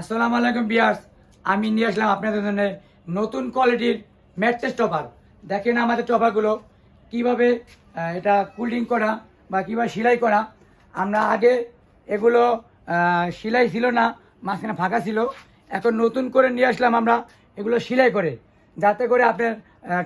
আসসালামু আলাইকুম বিয়ার্স। আমি নিয়ে আসলাম আপনাদের জন্য নতুন কোয়ালিটির ম্যাট্রেস টপার। দেখেন আমাদের টপারগুলো কীভাবে এটা কুলিং করা বা কীভাবে সেলাই করা। আমরা আগে এগুলো সেলাই ছিল না, মাঝখানে ফাঁকা ছিল। এখন নতুন করে নিয়ে আসলাম আমরা এগুলো সেলাই করে, যাতে করে আপনার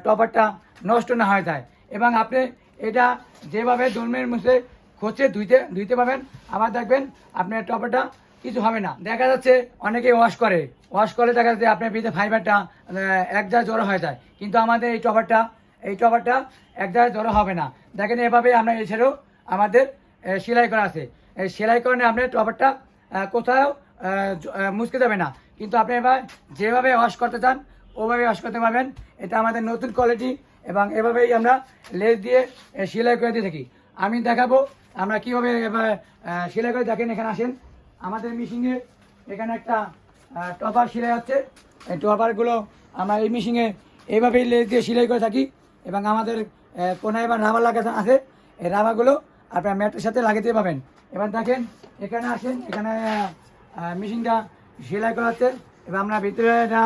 টপারটা নষ্ট না হয়ে যায়। এবং আপনি এটা যেভাবে দোলমের মুছে খোঁচে ধুইতে ধুইতে পাবেন আবার দেখবেন আপনার টপারটা কিছু হবে না। দেখা যাচ্ছে অনেকে ওয়াশ করে। ওয়াশ করে দেখা যাচ্ছে আপনার ভিতরে ফাইবারটা এক জায়গায় জড়ো হয়ে যায়। কিন্তু আমাদের এই টপারটা এই টপারটা এক জায়গায় জড়ো হবে না। দেখেন এভাবে আমরা এছাড়াও আমাদের সেলাই করা আছে। এই সেলাই করণে আপনার টপারটা কোথাও মুছকে যাবে না। কিন্তু আপনি এবার যেভাবে ওয়াশ করতে চান, ওভাবে ওয়াশ করতে পারবেন। এটা আমাদের নতুন কোয়ালিটি এবং এভাবেই আমরা লেস দিয়ে সেলাই করে দিয়ে থাকি। আমি দেখাবো আমরা কীভাবে সেলাই করে দেখেন এখানে আসেন। আমাদের মেশিনে এখানে একটা টপার সেলাই হচ্ছে। এই টপারগুলো আমরা এই মেশিনে এইভাবেই লেস দিয়ে সেলাই করে থাকি এবং আমাদের কোনায় এবার রাবার লাগাতে আছে। এই রাবারগুলো আপনার ম্যাটের সাথে লাগাতে পাবেন। এবার দেখেন, এখানে আসেন, এখানে মেশিনটা সেলাই করা হচ্ছে। এবং আমরা ভিতরে এটা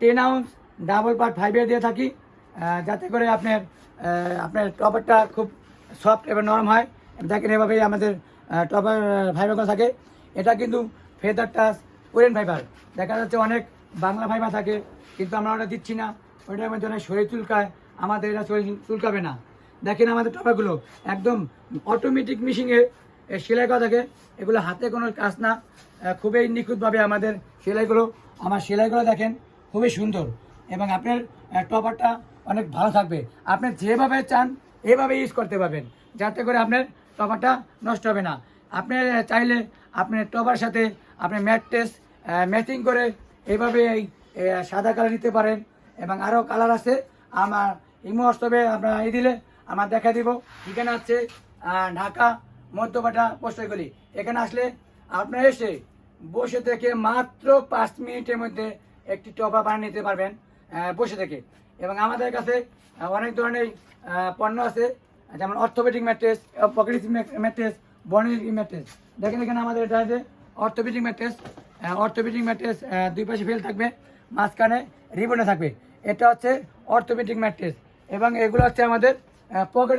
টেন আউন্স ডাবল পার্ট ফাইভের দিয়ে থাকি যাতে করে আপনার আপনার টপারটা খুব সফট এবং নরম হয়। দেখেন এভাবেই আমাদের টপার ফাইবারগুলো থাকে। এটা কিন্তু ফেদার টাচ কোরিয়ান ফাইবার দেখা যাচ্ছে অনেক বাংলা ফাইবার থাকে, কিন্তু আমরা ওটা দিচ্ছি না। ওইটার মধ্যে অনেক শরীর চুলকায়, আমাদের এটা শরীর চুলকাবে না। দেখেন আমাদের টপারগুলো একদম অটোমেটিক মেশিনে সেলাই করা থাকে। এগুলো হাতে কোনো কাজ না। খুবই নিখুঁতভাবে আমাদের সেলাইগুলো আমার সেলাইগুলো দেখেন খুবই সুন্দর। এবং আপনার টপারটা অনেক ভালো থাকবে। আপনি যেভাবে চান, এভাবে ইউজ করতে পারবেন। যাতে করে আপনার টপারটা নষ্ট হবে না। আপনি চাইলে আপনি টপার সাথে আপনি ম্যাট্রেস ম্যাচিং করে এইভাবে এই সাদা কালার নিতে পারেন। এবং আরও কালার আছে, আমার ইমো হোয়াটসঅ্যাপে আপনার এই দিলে আমার দেখা দিব। ঠিকানা আছে ঢাকা মধ্যপাটা পোস্টারগুলি এখানে আসলে আপনারা এসে বসে থেকে মাত্র পাঁচ মিনিটের মধ্যে একটি টপা বানিয়ে নিতে পারবেন বসে থেকে। এবং আমাদের কাছে অনেক ধরনের পণ্য আছে। যেমন অর্থোপেডিক ম্যাট্রেস পকেট ম্যাট্রেস বনি ম্যাট্রেস দেখেন এখানে আমাদের এটা আছে অর্থোপেডিক ম্যাট্রেস অর্থোপেডিক ম্যাট্রেস দুই পাশে ফেল থাকবে, মাঝখানে রিবনে থাকবে। এটা হচ্ছে অর্থোপেডিক ম্যাট্রেস এবং এগুলো হচ্ছে আমাদের পকেট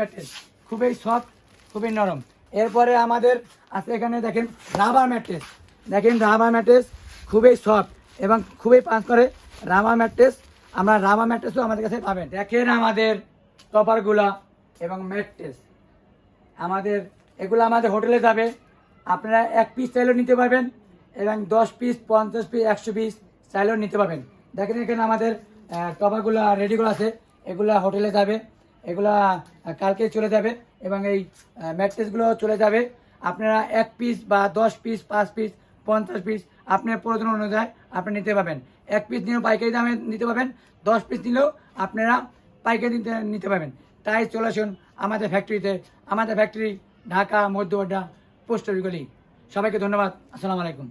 ম্যাট্রেস খুবই সফট খুবই নরম। এরপরে আমাদের আছে এখানে দেখেন রাবার ম্যাট্রেস দেখেন রাবার ম্যাট্রেস খুবই সফট এবং খুবই পাঁচ করে রাবার ম্যাট্রেস আমরা রাবার ম্যাট্রেসও আমাদের কাছে পাবেন। দেখেন আমাদের টপারগুলা এবং ম্যাট্রেস আমাদের, এগুলো আমাদের হোটেলে যাবে। আপনারা এক পিস চাইলেও নিতে পারবেন এবং দশ পিস পঞ্চাশ পিস একশো পিস চাইলেও নিতে পারবেন। দেখেন এখানে আমাদের টপারগুলো রেডিগুলো আছে। এগুলা হোটেলে যাবে। এগুলা কালকে চলে যাবে এবং এই ম্যাট্রেসগুলো চলে যাবে। আপনারা এক পিস বা দশ পিস পাঁচ পিস পঞ্চাশ পিস আপনার প্রয়োজন অনুযায়ী আপনি নিতে পারবেন। এক পিস নিয়েও পাইকারি দামে নিতে পারবেন। দশ পিস নিলেও আপনারা পাইকারি দিতে নিতে পারবেন। তাই চলে আসুন আমাদের ফ্যাক্টরিতে আমাদের ফ্যাক্টরি ঢাকা মধ্যবাড্ডা পোস্টারগুলি সবাইকে ধন্যবাদ। আসসালামু আলাইকুম।